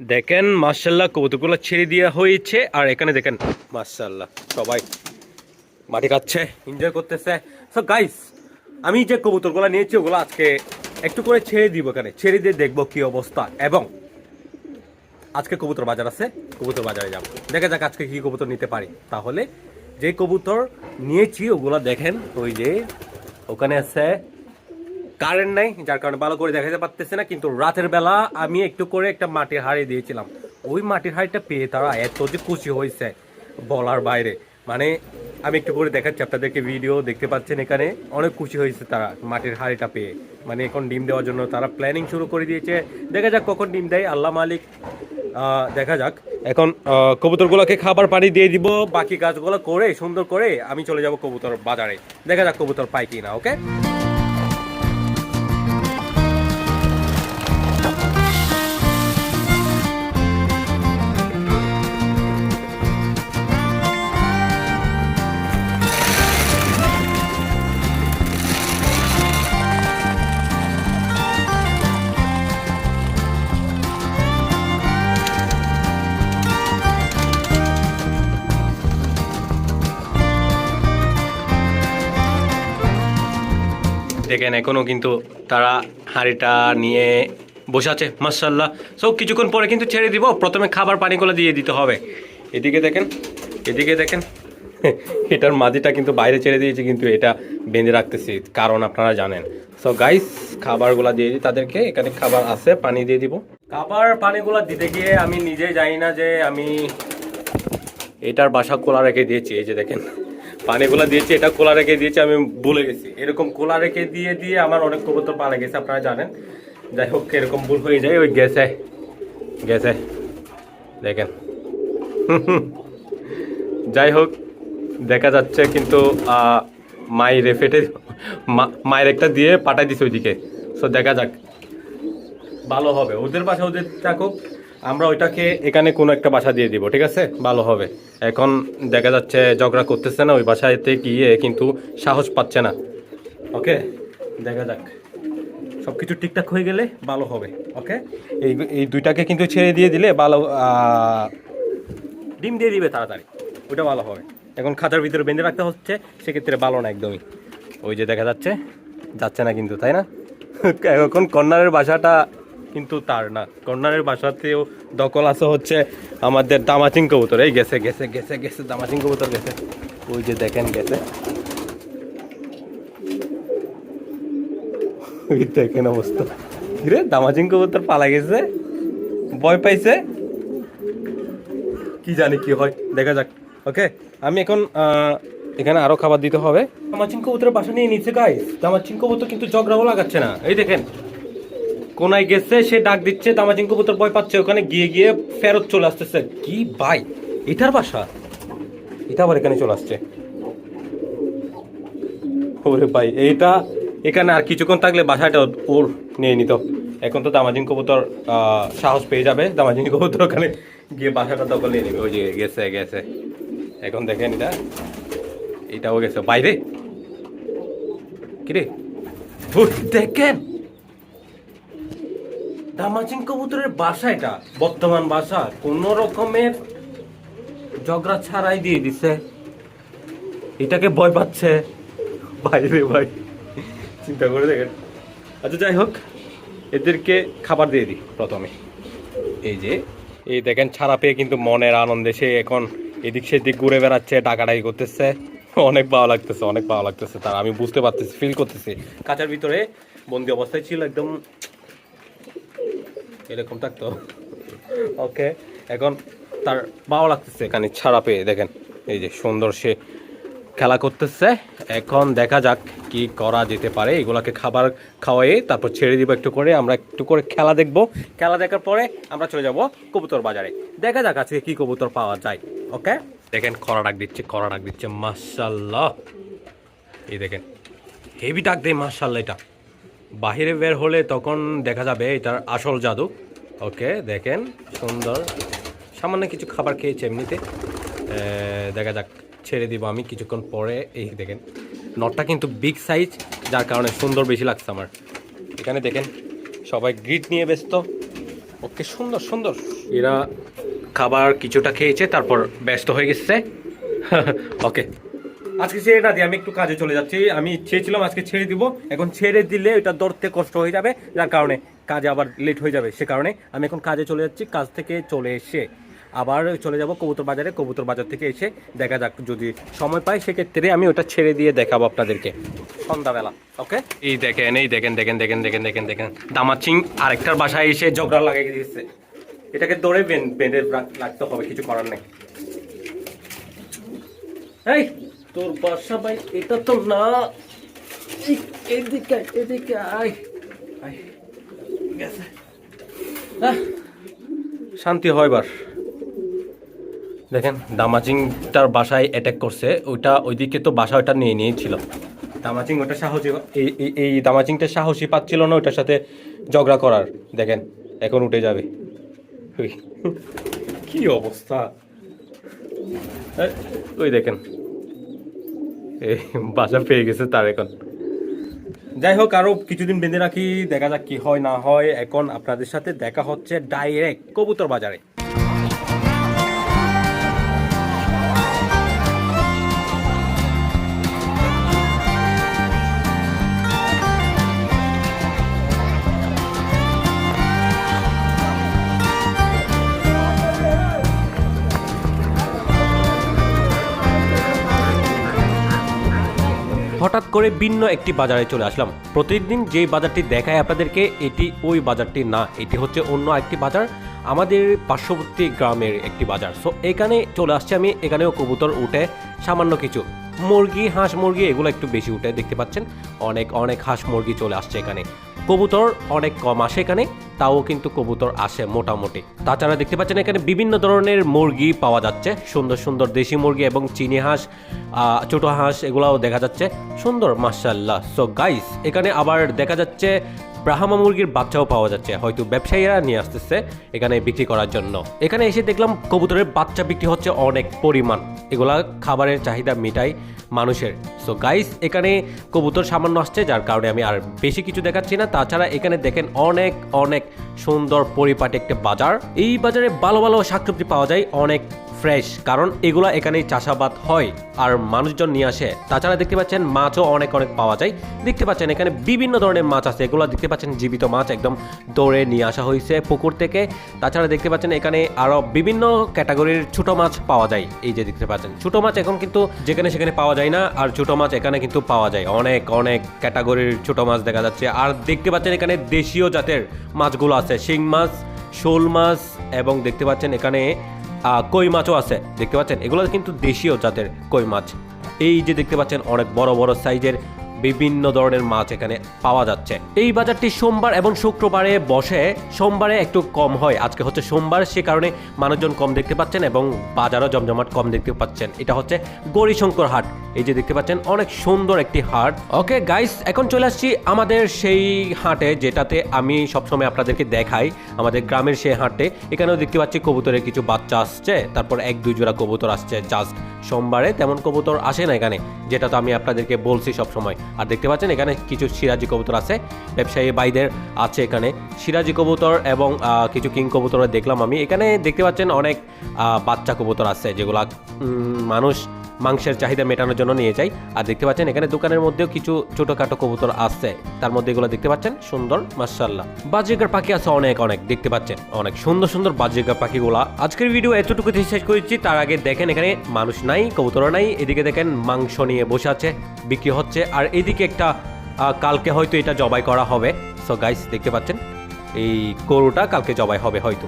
দেখেন মার্শাল্লাহ কবুতরগুলো ছেড়ে দেওয়া হয়েছে। আর এখানে দেখেন মার্শাল্লাহ সবাই মাটি খাচ্ছে এনজয় করতেছে। সো গাইস আমি যে কবুতরগুলো নিয়েছি, ওগুলো আজকে একটু করে ছেড়ে দিব এখানে। ছেড়ে দিয়ে দেখব কি অবস্থা। এবং আজকে কবুতর বাজার আছে, কবুতর বাজারে যাব। দেখা যাক আজকে কি কবুতর নিতে পারি। তাহলে, যে কবুতর নিয়েছি, ওগুলো দেখেন, ওই যে ওখানে আছে কারেন্ট নাই, যার কারণে ভালো করে দেখাতে পারতেছে না, কিন্তু রাতের বেলা আমি একটু করে একটা মাটির হাড়ি দিয়েছিলাম। ওই মাটির হাড়িটা পেয়ে তারা এত যে খুশি হয়েছে বলার বাইরে। মানে আমি একটু করে দেখাচ্ছি, আপনাদেরকে ভিডিও দেখতে পাচ্ছেন এখানে, অনেক খুশি হয়েছে তারা মাটির হাড়িটা পেয়ে। মানে এখন ডিম দেওয়ার জন্য তারা প্ল্যানিং শুরু করে দিয়েছে। দেখা যাক কখন ডিম দেয়, আল্লাহ মালিক দেখা যাক। এখন কবুতরগুলোকে খাবার পানি দিয়ে দিব, বাকি গাছগুলো করে, সুন্দর করে আমি চলে যাব কবুতর বাজারে। দেখা যাক কবুতর পাই কিনা, ওকে? দেখেন, এখনও কিন্তু তারা হাঁড়িটা নিয়ে বসে আছে মার্শাল্লাহ সো কিছুক্ষণ পরে কিন্তু ছেড়ে দিব। প্রথমে খাবার পানিগুলো দিয়ে দিতে হবে। এদিকে দেখেন এদিকে দেখেন। এটার মাঝিটা কিন্তু বাইরে ছেড়ে দিয়েছে, কিন্তু এটা বেঁধে রাখতেছি, কারণ আপনারা জানেন। সো গাইস খাবারগুলো দিয়ে দিই, তাদেরকে। এখানে খাবার আছে, পানি দিয়ে দিব। খাবার পানিগুলো দিতে গিয়ে আমি নিজে জানি না যে আমি এটার বাসা খোলা রেখে দিয়েছি, এই যে দেখেন। পানিগুলো দিয়েছি, এটা খোলা রেখে দিয়েছি, আমি ভুলে গেছি। এরকম খোলা রেখে দিয়ে দিয়ে আমার অনেক কবুতর পালা গেছে, আপনারা জানেন। যাই হোক, এরকম ভুল হয়ে যায়, ওই গেছে। গেছে। দেখেন। যাই হোক, দেখা যাচ্ছে কিন্তু মায়ের ফেটে মায়ের একটা দিয়ে পাঠাই দিছে ওইদিকে। সো দেখা যাক। ভালো হবে। ওদের পাশে ওদের থাকুক। আমরা ওইটাকে এখানে কোনো একটা বাসা দিয়ে দিব, ঠিক আছে? ভালো হবে। এখন দেখা যাচ্ছে ঝগড়া করতেছে না, ওই বাসাতে গিয়ে কিন্তু সাহস পাচ্ছে না। ওকে? দেখা যাক। সব কিছু ঠিকঠাক হয়ে গেলে ভালো হবে, ওকে? এই এই দুইটাকে কিন্তু ছেড়ে দিয়ে দিলে ভালো ডিম দিয়ে দিবে তাড়াতাড়ি। ওটা ভালো হবে। এখন খাতার ভিতরে বেঁধে রাখতে হচ্ছে, সেক্ষেত্রে ভালো না একদমই। ওই যে দেখা যাচ্ছে যাচ্ছে না কিন্তু, তাই না? এখন কর্নারের বাসাটা কিন্তু তার না। কর্নারের বাসাতেও দখল আছে হচ্ছে আমাদের দামাচিং কবুতর। এই গেছে গেছে গেছে গেছে, দামাচিং কবুতর গেছে। ওই যে দেখেন গেছে। ওই দেখেন অবস্থা। রে দামাচিং কবুতর পালা গেছে? ভয় পাইছে? কি জানি কি হয়, দেখা যাক। ওকে, আমি এখন এখানে আরও খাবার দিতে হবে। দামাচিং কবুতরের বাসা নিয়ে নিচ্ছে গাইস দামাচিং কবুতর কিন্তু ঝগড়াও লাগাচ্ছে না। এই দেখেন কোনায় গেছে, সে ডাক দিচ্ছে দামাচিং কবুতর ভয় পাচ্ছে, ওখানে গিয়ে গিয়ে ফেরত চলে আসতেছে। কি ভাই, এটার বাসা? এটা আবার এখানে চলে আসছে। ওরে ভাই এইটা এখানে আর কিছুক্ষণ থাকলে বাসাটা ওর- নিয়ে নিত। এখন তো দামাজিন কবুতর সাহস পেয়ে যাবে। দামাজিন কবুতর ওখানে গিয়ে বাসাটা দখল নিয়ে নেবে। ওই যে গেছে গেছে। এখন দেখেন এটা। এটাও গেছে। বাইরে? কিরে? দেখেন! দামাজিন কবুতরের বাসা এটা, বর্তমান বাসা, কোন রকমের ঝগড়া ছাড়াই দিয়ে দিছে। এটাকে ভয় পাচ্ছে। বাইরে ভাই, চিন্তা করে দেখেন। আচ্ছা যাই হোক, এদেরকে খাবার দিয়ে দিই প্রথমে। এই যে, এই দেখেন, ছাড়া পেয়ে কিন্তু মনের আনন্দে সে এখন এদিক সেদিক ঘুরে বেড়াচ্ছে, ডাকাডাকি করতেছে। অনেক ভালো লাগতেছে, অনেক ভালো লাগতেছে তার, আমি বুঝতে পারতেছি ফিল করতেছি। কাঁচার ভিতরে বন্দি অবস্থায় ছিল, একদম এরকম থাকতো ওকে এখন তার ভালো লাগতেছে এখানে ছাড়া পেয়ে, দেখেন, এই যে সুন্দর সে খেলা করতেছে। এখন দেখা যাক কি করা যেতে পারে, এগুলাকে খাবার খাওয়াই তারপর ছেড়ে দিব একটু করে, আমরা একটু করে খেলা দেখব। খেলা দেখার পরে আমরা চলে যাব কবুতর বাজারে। দেখা যাক আজকে কি কবুতর পাওয়া যায় ওকে দেখেন, খরা ডাক দিচ্ছে, খরা ডাক দিচ্ছে মার্শাল্লাহ এই দেখেন হেভি ডাক দেয় মার্শাল্লাহ এটা। বাহিরে বের হলে তখন দেখা যাবে এটার আসল জাদু। ওকে, দেখেন, সুন্দর। সামান্য কিছু খাবার খেয়েছে এমনিতে। দেখা যাক, ছেড়ে দিব আমি কিছুক্ষণ পরে। এই দেখেন, নটটা কিন্তু বিগ সাইজ যার কারণে সুন্দর বেশি লাগছে আমার। এখানে দেখেন, সবাই গ্রিট নিয়ে ব্যস্ত। ওকে, সুন্দর সুন্দর। এরা খাবার কিছুটা খেয়েছে, তারপর ব্যস্ত হয়ে গেছে। ওকে, আজকে ছেড়ে না দিয়ে আমি একটু কাজে চলে যাচ্ছি। আমি চেয়েছিলাম আজকে ছেড়ে দিব। এখন ছেড়ে দিলে এটা ধরতে কষ্ট হয়ে যাবে, যার কারণে কাজে আবার লেট হয়ে যাবে সে কারণে আমি এখন কাজে চলে যাচ্ছি কাজ থেকে চলে এসে আবার চলে যাব কবুতর বাজারে কবুতর বাজার থেকে এসে দেখা যাক যদি সময় পাই সেক্ষেত্রে আমি ওটা ছেড়ে দিয়ে দেখাবো আপনাদেরকে সন্ধ্যাবেলা ওকে এই দেখেন এই দেখেন দেখেন দেখেন দেখেন দেখেন দেখেন। দামাচিং আরেকটার বাসায় এসে ঝগড়া লাগিয়ে দিয়েছে। এটাকে দৌড়ে বেন- বেঁধে রাখ- রাখতে হবে কিছু করার নেই। এই তোর বাসা ভাই এটা তো না। এদিকে এদিকে আয় আয়। শান্তি হয় এবার। দেখেন দামাচিংটার বাসায় অ্যাটাক করছে। ওইটা ওইদিকে তো বাসা ওটা নিয়ে নিয়েছিল। দামাচিং ওটা সাহসী এই এই- দামাচিংটা সাহসী পাচ্ছিল না ওটার সাথে ঝগড়া করার। দেখেন, এখন উঠে যাবে। কি অবস্থা? ওই দেখেন। এই, বাসা পেয়ে গেছে তার এখন। যাই হোক আরও কিছুদিন বেঁধে রাখি, দেখা যাক কি হয়, না হয়। এখন আপনাদের সাথে দেখা হচ্ছে ডাইরেক্ট কবুতর বাজারে। করে ভিন্ন একটি বাজারে চলে আসলাম। প্রতিদিন যে বাজারটি দেখায় আপনাদেরকে, এটি ওই বাজারটি না, এটি হচ্ছে অন্য একটি বাজার, আমাদের পার্শ্ববর্তী গ্রামের একটি বাজার। সো এখানে চলে আসছে আমি, এখানেও কবুতর উঠে সামান্য কিছু। মুরগি, হাঁস মুরগি, এগুলো একটু বেশি উঠে দেখতে পাচ্ছেন। অনেক অনেক হাঁস মুরগি চলে আসছে এখানে। কবুতর অনেক কম আসে এখানে। তাও কিন্তু কবুতর আসে মোটামুটি। তাছাড়া দেখতে পাচ্ছেন এখানে বিভিন্ন ধরনের মুরগি পাওয়া যাচ্ছে। সুন্দর সুন্দর দেশি মুরগি এবং চিনি হাঁস ছোট হাঁস এগুলাও দেখা যাচ্ছে। সুন্দর মার্শাল্লাহ সো গাইস এখানে আবার দেখা যাচ্ছে ব্রাহ্মা মুরগির বাচ্চাও পাওয়া যাচ্ছে, হয়তো ব্যবসায়ীরা নিয়ে আসতেছে এখানে বিক্রি করার জন্য। এখানে এসে দেখলাম কবুতরের বাচ্চা বিক্রি হচ্ছে অনেক পরিমাণ। এগুলা খাবারের চাহিদা মিটাই মানুষের। সো গাইস এখানে কবুতর সামান্য আসছে, যার কারণে আমি আর বেশি কিছু দেখাচ্ছি না। তাছাড়া এখানে দেখেন অনেক অনেক সুন্দর পরিপাটি একটা বাজার। এই বাজারে ভালো ভালো শাকসবজি পাওয়া যায়, অনেক ফ্রেশ, কারণ এগুলা এখানেই চাষাবাদ হয় আর মানুষজন নিয়ে আসে। তাছাড়া দেখতে পাচ্ছেন মাছও অনেক অনেক পাওয়া যায়। দেখতে পাচ্ছেন এখানে বিভিন্ন ধরনের মাছ আছে। এগুলো দেখতে পাচ্ছেন জীবিত মাছ একদম দৌড়ে নিয়ে আসা হয়েছে পুকুর থেকে। তাছাড়া দেখতে পাচ্ছেন এখানে আরও বিভিন্ন ক্যাটাগরির ছোট মাছ পাওয়া যায়। এই যে দেখতে পাচ্ছেন, ছোট মাছ এখন কিন্তু যেখানে সেখানে পাওয়া যায় না আর ছোট মাছ এখানে কিন্তু পাওয়া যায়। অনেক অনেক ক্যাটাগরির ছোট মাছ দেখা যাচ্ছে। আর দেখতে পাচ্ছেন এখানে দেশীয় জাতের মাছগুলো আছে। শিং মাছ, শোল মাছ এবং দেখতে পাচ্ছেন এখানে কই মাছও আছে, দেখতে পাচ্ছেন? এগুলো কিন্তু দেশীয় জাতের কই মাছ। এই যে দেখতে পাচ্ছেন, অনেক বড় বড় সাইজের বিভিন্ন ধরনের মাছ এখানে পাওয়া যাচ্ছে। এই বাজারটি সোমবার এবং শুক্রবারে বসে। সোমবারে একটু কম হয়। আজকে হচ্ছে সোমবার, সে কারণে মানুষজন কম দেখতে পাচ্ছেন এবং বাজারও জমজমাট কম দেখতে পাচ্ছেন। এটা হচ্ছে গৌরীশঙ্কর হাট। এই যে দেখতে পাচ্ছেন, অনেক সুন্দর একটি হাট। ওকে গাইস এখন চলে আসছি আমাদের সেই হাটে, যেটাতে আমি সবসময় আপনাদেরকে দেখাই, আমাদের গ্রামের সেই হাটে। এখানেও দেখতে পাচ্ছি কবুতরের কিছু বাচ্চা আসছে। তারপর এক, দুই জোড়া কবুতর আসছে। জাস্ট সোমবারে তেমন কবুতর আসে না এখানে, যেটা তো আমি আপনাদেরকে বলছি সব সময় আর দেখতে পাচ্ছেন এখানে কিছু সিরাজি কবুতর আছে, ব্যবসায়ী বাইদের আছে এখানে। সিরাজি কবুতর এবং কিছু কিং কবুতর দেখলাম আমি। এখানে দেখতে পাচ্ছেন অনেক বাচ্চা কবুতর আছে যেগুলা মানুষ মাংসের চাহিদা মেটানোর জন্য নিয়ে যাই। আর দেখতে পাচ্ছেন, এখানে দোকানের মধ্যেও কিছু ছোটখাটো কবুতর আছে তার মধ্যে এগুলো দেখতে পাচ্ছেন, সুন্দর মার্শাল্লাহ বাজিকার পাখি আছে অনেক অনেক, দেখতে পাচ্ছেন, অনেক সুন্দর সুন্দর বাজিকার পাখিগুলা। আজকের ভিডিও এতটুকু শেষ করেছি। তার আগে দেখেন, এখানে মানুষ নাই কবুতর নাই। এদিকে দেখেন, মাংস নিয়ে বসে আছে, বিক্রি হচ্ছে। আর এদিকে একটা কালকে হয়তো এটা জবাই করা হবে। সো গাইস দেখতে পাচ্ছেন, এই গরুটা কালকে জবাই হবে হয়তো।